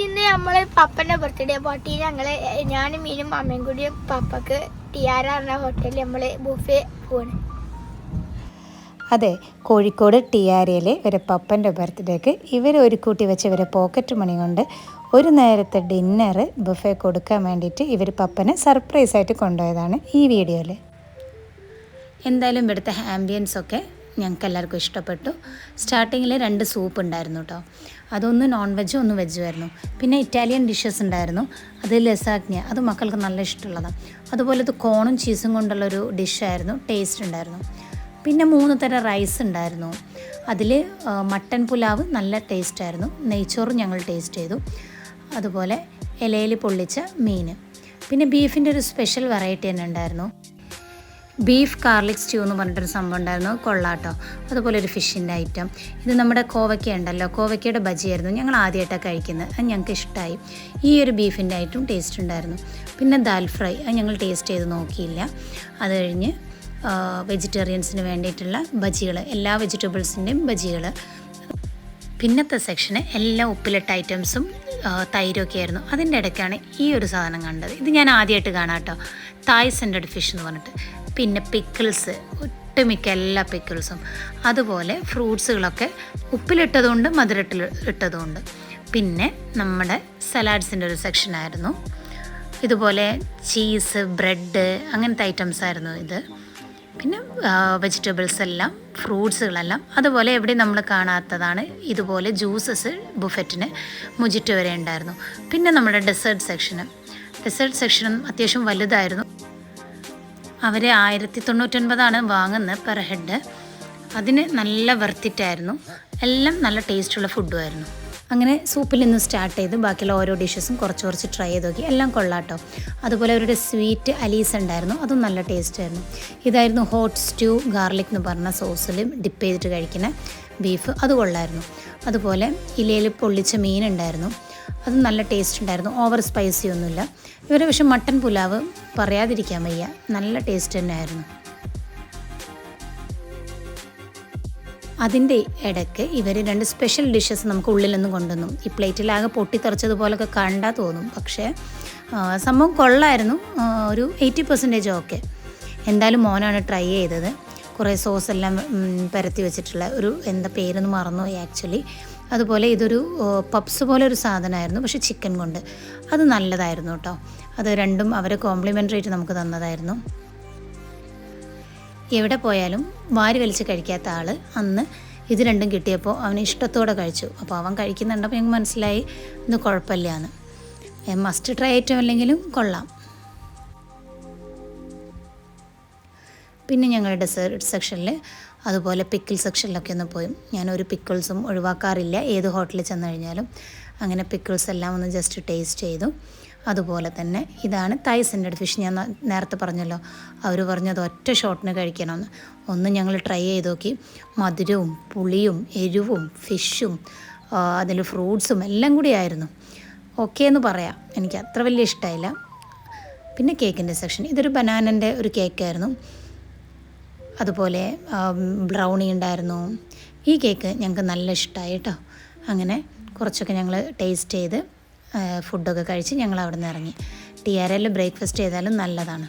ഇന്ന് നമ്മൾ പപ്പന്റെ birthday party ഞങ്ങൾ ഞാനും മീനും അമ്മയും കൂടിയും പപ്പക്ക് ടിയാര എന്ന ഹോട്ടലിൽ നമ്മൾ ബുഫേ പോണ് അതെ കോഴിക്കോട് ടിയാരയിലെ ഒരു പപ്പന്റെ ബർത്ത്ഡേക്ക് ഇവർ ഒരു കൂട്ടി വെച്ച് ഇവരെ പോക്കറ്റ് മണി കൊണ്ട് ഒരു നേരത്തെ ഡിന്നർ ബുഫേ കൊടുക്കാൻ വേണ്ടിയിട്ട് ഇവർ പപ്പനെ സർപ്രൈസായിട്ട് കൊണ്ടുപോയതാണ് ഈ വീഡിയോയിൽ എന്തായാലും ഇവിടുത്തെ ആംബിയൻസ് ഒക്കെ ഞങ്ങൾക്ക് എല്ലാവർക്കും ഇഷ്ടപ്പെട്ടു. സ്റ്റാർട്ടിങ്ങിൽ രണ്ട് സൂപ്പ് ഉണ്ടായിരുന്നു കേട്ടോ അതൊന്ന് നോൺ വെജ് ഒന്ന് വെജും ആയിരുന്നു. പിന്നെ ഇറ്റാലിയൻ ഡിഷസ് ഉണ്ടായിരുന്നു. അത് ലസാഗ്നിയ അത് മക്കൾക്ക് നല്ല ഇഷ്ടമുള്ളതാണ്. അതുപോലെ ഇത് കോണും ചീസും കൊണ്ടുള്ളൊരു ഡിഷായിരുന്നു ടേസ്റ്റ് ഉണ്ടായിരുന്നു. പിന്നെ മൂന്ന് തരം റൈസ് ഉണ്ടായിരുന്നു. അതിൽ മട്ടൻ പുലാവ് നല്ല ടേസ്റ്റ് ആയിരുന്നു. നെയ്ച്ചോറും ഞങ്ങൾ ടേസ്റ്റ് ചെയ്തു. അതുപോലെ ഇലയിൽ പൊള്ളിച്ച മീൻ പിന്നെ ബീഫിന്റെ ഒരു സ്പെഷ്യൽ വെറൈറ്റി തന്നെ ഉണ്ടായിരുന്നു. ബീഫ് കാർലിക് സ്റ്റ്യൂ എന്ന് പറഞ്ഞിട്ടൊരു സംഭവം ഉണ്ടായിരുന്നു. കൊള്ളാട്ടോ. അതുപോലെ ഒരു ഫിഷിന്റെ ഐറ്റം. ഇത് നമ്മുടെ കോവയ്ക്ക ഉണ്ടല്ലോ കോവയ്ക്കയുടെ ബജിയായിരുന്നു ഞങ്ങൾ ആദ്യമായിട്ടാണ് കഴിക്കുന്നത്. അത് ഞങ്ങൾക്ക് ഇഷ്ടമായി. ഈ ഒരു ബീഫിന്റെ ഐറ്റം ടേസ്റ്റ് ഉണ്ടായിരുന്നു. പിന്നെ ദാൽ ഫ്രൈ. അത് ഞങ്ങൾ ടേസ്റ്റ് ചെയ്ത് നോക്കിയില്ല. അത് കഴിഞ്ഞ് വെജിറ്റേറിയൻസിന് വേണ്ടിയിട്ടുള്ള ബജികൾ എല്ലാ വെജിറ്റബിൾസിന്റെയും ബജികൾ. പിന്നത്തെ സെക്ഷന് എല്ലാ ഉപ്പിലിട്ട ഐറ്റംസും തൈരൊക്കെ ആയിരുന്നു. അതിന്റെ ഇടയ്ക്കാണ് ഈ ഒരു സാധനം കണ്ടത്. ഇത് ഞാൻ ആദ്യമായിട്ട് കാണാം കേട്ടോ. തായ് സെന്റഡ് ഫിഷ് എന്ന് പറഞ്ഞിട്ട്. പിന്നെ പിക്കിൾസ് ഒട്ടുമിക്ക എല്ലാ പിക്കിൾസും. അതുപോലെ ഫ്രൂട്ട്സുകളൊക്കെ ഉപ്പിലിട്ടതുകൊണ്ട് മധുരട്ടിൽ ഇട്ടതുകൊണ്ട്. പിന്നെ നമ്മുടെ സലാഡ്സിന്റെ ഒരു സെക്ഷൻ ആയിരുന്നു ഇതുപോലെ ചീസ് ബ്രെഡ് അങ്ങനത്തെ ഐറ്റംസ് ആയിരുന്നു ഇത്. പിന്നെ വെജിറ്റബിൾസ് എല്ലാം ഫ്രൂട്ട്സുകളെല്ലാം. അതുപോലെ എവിടെ നമ്മൾ കാണാത്തതാണ് ഇതുപോലെ ജ്യൂസസ് ബുഫറ്റിന് മുജിറ്റ് വരെ ഉണ്ടായിരുന്നു. പിന്നെ നമ്മുടെ ഡെസേർട്ട് സെക്ഷന്. ഡെസേർട്ട് സെക്ഷനും അത്യാവശ്യം വലുതായിരുന്നു. അവർ ആയിരത്തി തൊണ്ണൂറ്റൊൻപതാണ് വാങ്ങുന്നത് പെർ ഹെഡ്. അതിന് നല്ല വർത്തിറ്റായിരുന്നു എല്ലാം നല്ല ടേസ്റ്റുള്ള ഫുഡുമായിരുന്നു. അങ്ങനെ സൂപ്പിൽ നിന്ന് സ്റ്റാർട്ട് ചെയ്ത് ബാക്കിയുള്ള ഓരോ ഡിഷസും കുറച്ച് കുറച്ച് ട്രൈ ചെയ്ത് നോക്കി. എല്ലാം കൊള്ളാട്ടോ. അതുപോലെ അവരുടെ സ്വീറ്റ് അലീസ് ഉണ്ടായിരുന്നു. അതും നല്ല ടേസ്റ്റ് ആയിരുന്നു ഇതായിരുന്നു ഹോട്ട് സ്റ്റൂ ഗാർലിക് എന്ന് പറഞ്ഞ സോസിൽ ഡിപ്പ് ചെയ്തിട്ട് കഴിക്കുന്ന ബീഫ്. അത് കൊള്ളായിരുന്നു. അതുപോലെ ഇലയിൽ പൊള്ളിച്ച മീൻ ഉണ്ടായിരുന്നു. അത് നല്ല ടേസ്റ്റ് ഉണ്ടായിരുന്നു. ഓവർ സ്പൈസി ഒന്നുമില്ല. ഇവരെ പക്ഷെ മട്ടൻ പുലാവ് പറയാതിരിക്കാൻ വയ്യ. നല്ല ടേസ്റ്റ് തന്നെയായിരുന്നു. അതിന്റെ ഇടയ്ക്ക് ഇവർ രണ്ട് സ്പെഷ്യൽ ഡിഷസ് നമുക്ക് ഉള്ളിൽ നിന്ന് കൊണ്ടുവന്നു. ഈ പ്ലേറ്റിലാകെ പൊട്ടിത്തെറിച്ചതുപോലൊക്കെ കണ്ടാൽ തോന്നും. പക്ഷേ സംഭവം കൊള്ളായിരുന്നു. ഒരു എയ്റ്റി പെർസെന്റേജ് ഓക്കെ എന്തായാലും മോനാണ് ട്രൈ ചെയ്തത്. കുറേ സോസ് എല്ലാം പരത്തി വെച്ചിട്ടുള്ള ഒരു എന്താ പേരൊന്ന് മറന്നുപോയി ആക്ച്വലി അതുപോലെ ഇതൊരു പപ്സ് പോലെ ഒരു സാധനമായിരുന്നു പക്ഷേ ചിക്കൻ കൊണ്ട്. അത് നല്ലതായിരുന്നു കേട്ടോ. അത് രണ്ടും അവർ കോംപ്ലിമെന്ററി ആയിട്ട് നമുക്ക് തന്നതായിരുന്നു. എവിടെ പോയാലും വാരി വലിച്ച് കഴിക്കാത്ത ആൾ അന്ന് ഇത് രണ്ടും കിട്ടിയപ്പോൾ അവന് ഇഷ്ടത്തോടെ കഴിച്ചു. അപ്പോൾ അവൻ കഴിക്കുന്നുണ്ടപ്പോൾ ഞങ്ങൾക്ക് മനസ്സിലായി ഇത് കുഴപ്പമില്ല എന്ന് മസ്റ്റ് ട്രൈ ഐറ്റം അല്ലെങ്കിലും കൊള്ളാം. പിന്നെ ഞങ്ങളുടെ ഡെസേർട്ട് സെക്ഷനിൽ അതുപോലെ പിക്കിൾ സെക്ഷനിലൊക്കെ ഒന്ന് പോയി. ഞാൻ ഒരു പിക്കിൾസും ഒഴിവാക്കാറില്ല. ഏത് ഹോട്ടലിൽ ചെന്ന് കഴിഞ്ഞാലും അങ്ങനെ പിക്കിൾസ് എല്ലാം ഒന്ന് ജസ്റ്റ് ടേസ്റ്റ് ചെയ്തു. അതുപോലെ തന്നെ ഇതാണ് തായ് അടുത്ത് ഫിഷ് ഞാൻ നേരത്തെ പറഞ്ഞല്ലോ അവർ പറഞ്ഞത് ഒറ്റ ഷോട്ടിന് കഴിക്കണമെന്ന്. ഒന്ന് ഞങ്ങൾ ട്രൈ ചെയ്ത് നോക്കി. മധുരവും പുളിയും എരിവും ഫിഷും അതിൽ ഫ്രൂട്ട്സും എല്ലാം കൂടി ആയിരുന്നു. ഓക്കേ എന്ന് പറയാം. എനിക്ക് അത്ര വലിയ ഇഷ്ടമായില്ല പിന്നെ കേക്കിന്റെ സെക്ഷൻ ഇതൊരു ബനാനന്റെ ഒരു കേക്കായിരുന്നു അതുപോലെ ബ്രൗണി ഉണ്ടായിരുന്നു. ഈ കേക്ക് ഞങ്ങൾക്ക് നല്ല ഇഷ്ടമായി കേട്ടോ അങ്ങനെ കുറച്ചൊക്കെ ഞങ്ങൾ ടേസ്റ്റ് ചെയ്ത് ഫുഡൊക്കെ കഴിച്ച് ഞങ്ങൾ അവിടെ നിന്ന് ഇറങ്ങി. ടി ആർ എല്ലിൽ ബ്രേക്ക്ഫാസ്റ്റ് ചെയ്താലും നല്ലതാണ്.